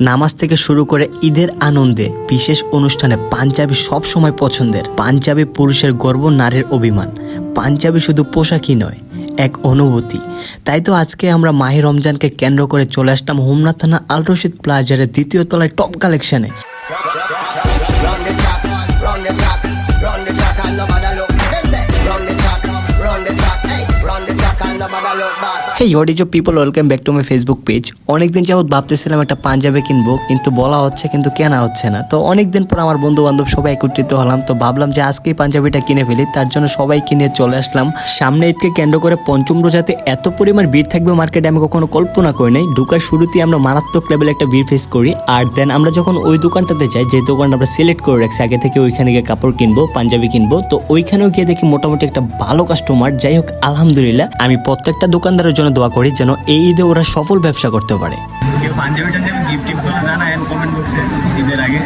নামাজ থেকে শুরু করে ঈদের আনন্দে বিশেষ অনুষ্ঠানে পাঞ্জাবি সব সময় পছন্দের। পাঞ্জাবি পুরুষের গর্ব নারীর অভিমান। পাঞ্জাবি শুধু পোশাকই নয়, এক অনুভূতি। তাই তো আজকে আমরা মাহির রমজানকে কেন্দ্র করে চলে আসলাম হোমনাথ থানা আল রশিদ প্লাজারের দ্বিতীয় তলায় টপ কালেকশনে। Hey what is people welcome back to my Facebook page অনেকদিন যাবত ভাবতেছিলাম একটা পাঞ্জাবি কিনবো, কিন্তু বলা হচ্ছে, কিন্তু কেনা হচ্ছে না। তো অনেকদিন পর আমার বন্ধু বান্ধব সবাই একত্রিত হলাম, তো ভাবলাম যে আজকেই পাঞ্জাবিটা কিনে ফেলি, তার জন্য সবাই কিনে চলে আসলাম। সামনে ঈদকে কেন্দ্র করে পঞ্চম রোজাতে এত পরিমাণ ভিড় থাকবে মার্কেটে আমি কখনো কল্পনা করি নাই। ঢুকার শুরুতেই আমরা মারাত্মক লেভেলে একটা ভিড় ফেস করি, আর দেন আমরা যখন ওই দোকানটাতে যাই, যে দোকানটা আমরা সিলেক্ট করে রাখছি, আগে থেকে ওইখানে গিয়ে কাপড় কিনবো, পাঞ্জাবি কিনবো, তো ওইখানেও গিয়ে দেখি মোটামুটি একটা ভালো কাস্টমার যাই হোক, আলহামদুলিল্লাহ, আমি প্রত্যেকটা দোকানদারের জন্য দোয়া করি যেন এই ঈদে ওরা সফল ব্যবসা করতে পারে। কেউ পাঞ্জাবিটা গিফট করে কমেন্ট বক্সে ঈদের আগে?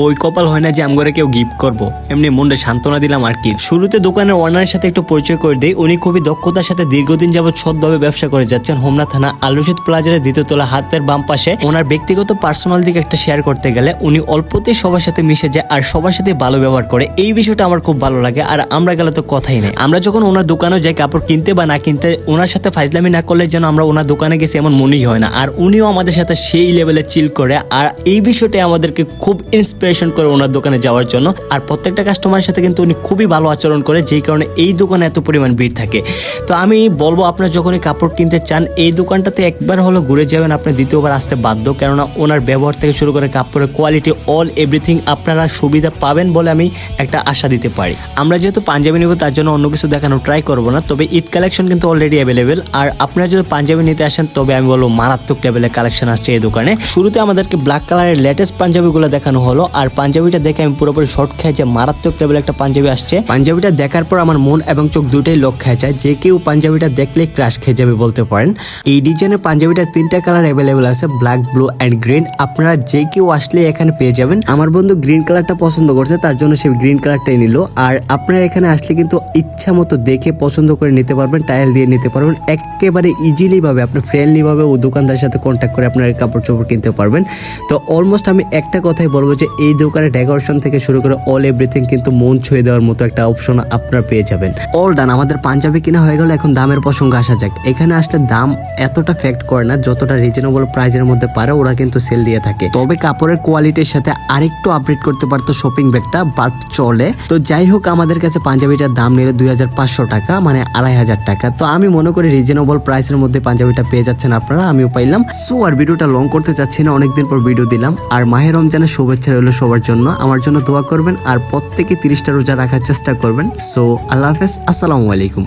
ওই কপাল হয় না যে আমগরে কেউ গিফট করব। এমনি মনটা সান্ত্বনা দিলাম আর কি। শুরুতে দোকানের ওনারের সাথে একটু পরিচয় করে দিই। উনি খুবই দক্ষতার সাথে দীর্ঘদিন যাবৎ সৎভাবে ব্যবসা করে যাচ্ছেন। হোমনা থানা আলুসিদ প্লাজারের দ্বিতীয় তলা হাতের বাম পাশে। ওনার ব্যক্তিগত পার্সোনাল দিকে একটা শেয়ার করতে গেলে উনি অল্পতেই সবার সাথে মিশে যায় আর সবার সাথে ভালো ব্যবহার করে। এই বিষয়টা আমার খুব ভালো লাগে আর আমরা গেলে তো কথাই নেই। আমরা যখন ওনার দোকানে যাই, কাপড় কিনতে বা না কিনতে, ওনার সাথে ফাইজলামি না করলে যেন আমরা ওনার দোকানে গেছি এমন মনেই হয় না। আর উনিও আমাদের সাথে সেই লেভেলে চিল করে। আর এই বিষয়টা আমাদেরকে খুব ইন্সপিরেশন করে ওনার দোকানে যাওয়ার জন্য। আর প্রত্যেকটা কাস্টমারের সাথে কিন্তু উনি খুবই ভালো আচরণ করে, যেই কারণে এই দোকানে এত পরিমাণ ভিড় থাকে। তো আমি বলব, আপনার যখনই কাপড় কিনতে চান, এই দোকানটাতে একবার হলো ঘুরে যাবেন, আপনি দ্বিতীয়বার আসতে বাধ্য। কেননা ওনার ব্যবহার থেকে শুরু করে কাপড়ের কোয়ালিটি অল এভরিথিং আপনারা সুবিধা পাবেন বলে আমি একটা আশা দিতে পারি। আমরা যেহেতু পাঞ্জাবি নেব, তার জন্য অন্য কিছু দেখানো ট্রাই করব না। তবে ঈদ কালেকশন কিন্তু অলরেডি অ্যাভেলেবেল আর আপনারা যদি পাঞ্জাবি নিতে আসেন, তবে আমি বলব, মারাত্মক লেভেলের কালেকশন আসছে এই দোকানে। শুরুতে আমাদেরকে ব্ল্যাক কালারের লেটেস্ট পাঞ্জাবিগুলো দেখানো হলো। আর পাঞ্জাবিটা দেখে আমি পুরোপুরি শর্ট খেয়ে যে মারাত্মক লেভেলের একটা পাঞ্জাবি আসছে। পাঞ্জাবিটা দেখার পর আমার মন এবং চোখ দুটোই লোক খেয়ে যায়। যে কেউ পাঞ্জাবিটা দেখলেই ক্রাশ খেয়ে যাবে বলতে পারেন। এই ডিজাইনের পাঞ্জাবিটার তিনটা কালার অ্যাভেলেবেল আছে। ব্ল্যাক ব্লু অ্যান্ড গ্রিন আপনারা যে কেউ আসলে এখানে পেয়ে যাবেন। আমার বন্ধু গ্রিন কালারটা পছন্দ করছে। তার জন্য সে গ্রিন কালারটাই নিল। আর আপনারা এখানে আসলে কিন্তু ইচ্ছা মতো দেখে পছন্দ করে নিতে পারবেন টাইল দিয়ে নিতে পারবেন। একেবারে ইজিলি ভাবে আপনি ফ্রেন্ডলি ভাবে ও দোকানদারের সাথে কন্ট্যাক্ট করে আপনার কাপড় চোপড় কিনতে পারবেন। তো অলমোস্ট আমি একটা কথাই বলব যে এই দোকানে ডেকোরেশন থেকে শুরু করে অল এভরিথিং কিন্তু মন ছুঁয়ে দেওয়ার মতো একটা অপশন আপনারা পেয়ে যাবেন। অল ডান আমাদের পাঞ্জাবি কিনা হয়ে গেল, এখন দামের প্রসঙ্গ আসা যাক। এখানে আসলে দাম এতটা ফ্যাক্ট করে না, যতটা রিজনেবল প্রাইজের মধ্যে পারে, ওরা কিন্তু সেল দিয়ে থাকে। তবে কাপড়ের কোয়ালিটির সাথে আরেকটু আপডেট করতে পারতো শপিং ব্যাগটা বাট চলে। তো যাই হোক, আমাদের কাছে পাঞ্জাবিটার দাম নিলে দুই হাজার পাঁচশো টাকা মানে আড়াই হাজার টাকা। তো আমি মনে করি রিজনেবল প্রাইসের মধ্যে পাঞ্জাবিটা পেয়ে যাচ্ছেন আপনারা, আমিও পাইলাম। সো আর ভিডিওটা লং করতে চাচ্ছি না, অনেকদিন পর ভিডিও দিলাম। আর মাহে রমজানের শুভেচ্ছা রইল সবার জন্য। আমার জন্য দোয়া করবেন আর প্রত্যেকে তিরিশটা রোজা রাখার চেষ্টা করবেন। সো আল্লাহ হাফেজ, আসসালামু আলাইকুম।